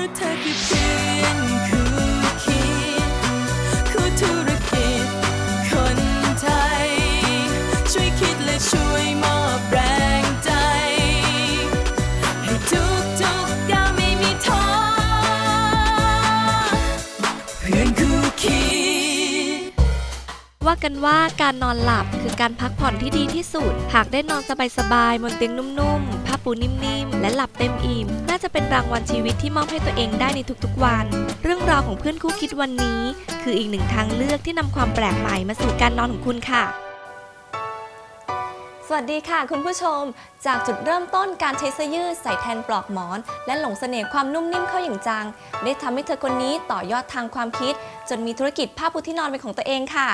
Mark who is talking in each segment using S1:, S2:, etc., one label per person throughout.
S1: ราะเธอคือเพื่อนคู่คิดคู่ธุรกิจ คนไทย ช่วยคิดและช่วยมอบแรงใจ ให้ทุกทุกๆก้าวไม่มีท้อเพื่อนคู่คิด
S2: ว่ากันว่าการนอนหลับคือการพักผ่อนที่ดีที่สุด หากได้นอนสบายๆบนเตียงนุ่มๆ ปูนิ่มๆ และหลับเต็มอิ่ม น่าจะเป็นรางวัลชีวิตที่มอบให้ตัวเองได้ในทุกๆวัน เรื่องราวของเพื่อนคู่คิดวันนี้ คืออีกหนึ่งทางเลือกที่นำความแปลกใหม่มาสู่การนอนของคุณค่ะ สวัสดีค่ะ คุณผู้ชม จากจุดเริ่มต้นการใช้เสื้อยืดใส่แทนปลอกหมอน และหลงเสน่ห์ความนุ่มนิ่มเข้าอย่างจัง ได้ทำให้เธอคนนี้ต่อยอดทางความคิด จนมีธุรกิจผ้าปูที่นอนเป็นของตัวเองค่ะ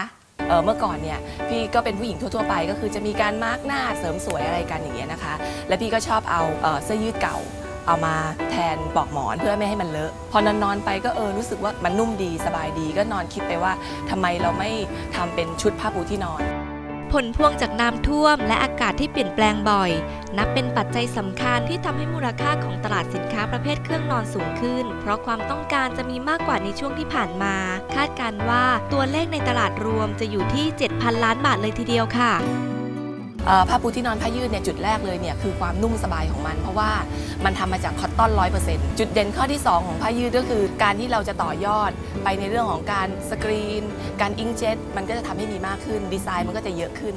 S3: เอ่อเมื่อก่อนเนี่ยพี่ก็เป็นผู้หญิงทั่วๆไป ก็คือจะมีการมาร์กหน้าเสริมสวยอะไรกันอย่างเงี้ยนะคะ และพี่ก็ชอบเอาเอ่อเสื้อยืดเก่า เอามาแทนปลอกหมอนเพื่อไม่ให้มันเลอะ พอนอนนอนๆไปก็เออรู้สึกว่ามันนุ่มดีสบายดีก็นอนคิดไปว่าทำไมเราไม่ทำเป็นชุดผ้าปูที่นอน
S2: ผลพวงจากน้ำท่วม และอากาศที่เปลี่ยนแปลงบ่อย นับเป็นปัจจัยสำคัญที่ทำให้มูลค่าของตลาดสินค้าประเภทเครื่องนอนสูงขึ้น เพราะความต้องการจะมีมากกว่าในช่วงที่ผ่านมา คาดการว่าตัวเลขในตลาดรวมจะอยู่ที่ 7,000 ล้านบาทเลยทีเดียวค่ะ
S3: ผ้าปูที่นอนผ้ายืดเนี่ยจุดแรกเลยเนี่ยคือความนุ่มสบายของมัน เพราะว่ามันทำมาจากคอตตอนร้อยเปอร์เซ็นต์จุดเด่นข้อที่ 2 ของผ้ายืดก็คือการที่เราจะต่อยอด ไปในเรื่องของการสกรีน การอิงเจ็ตมันก็จะทำให้มีมากขึ้น ดีไซน์มันก็จะเยอะขึ้น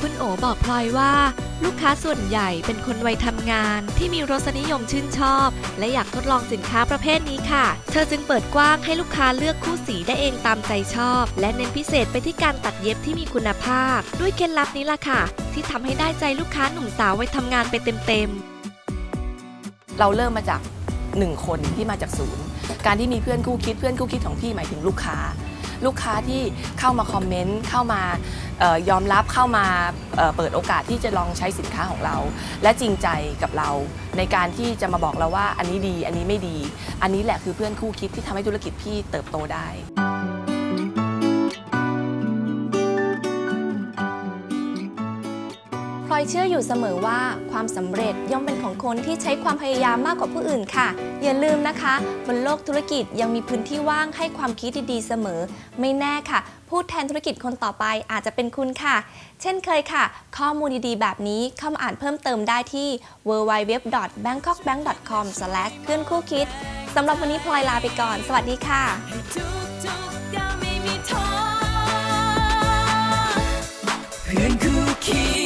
S2: คุณโอบอกพลอยว่า ลูกค้าส่วนใหญ่เป็นคนวัยทำงาน ที่มีรสนิยมชื่นชอบ และอยากทดลองสินค้าประเภทนี้ค่ะ เธอจึงเปิดกว้างให้ลูกค้าเลือกคู่สีได้เองตามใจชอบ และเน้นพิเศษไปที่การตัดเย็บที่มีคุณภาพ ด้วยเคล็ดลับนี้ล่ะค่ะ ที่ทำให้ได้ใจลูกค้าหนุ่มสาววัยทำงานไปเต็มๆ
S3: เราเริ่มมาจาก 1 คนที่มาจากศูนย์ การที่มีเพื่อนคู่คิดเพื่อนคู่คิดของพี่หมายถึงลูกค้า ลูกค้าที่เข้ามาคอมเมนต์เข้ามาออยอมรับเข้ามาเเปิดโอกาสที่จะลองใช้สินค้าของเรา และจริงใจกับเรา ในการที่จะมาบอกเราว่าอันนี้ดีอันนี้ไม่ดี อันนี้แหละคือเพื่อนคู่คิดที่ทำให้ธุรกิจพี่เติบโตได้
S2: เชื่ออยู่เสมอว่าความสำเร็จย่อมเป็นของคนที่ใช้ความพยายามมากกว่าผู้อื่นค่ะ อย่าลืมนะคะ บนโลกธุรกิจยังมีพื้นที่ว่างให้ความคิดดีๆเสมอ ไม่แน่ค่ะ ผู้แทนธุรกิจคนต่อไปอาจจะเป็นคุณค่ะ เช่นเคยค่ะ ข้อมูลดีๆ แบบนี้เข้ามาอ่านเพิ่มเติมได้ที่ www.bangkokbank.com เพื่อนคู่คิดสำหรับวันนี้พลอยลาไปก่อน สวัสดีค่ะ
S1: เพื่อนคู่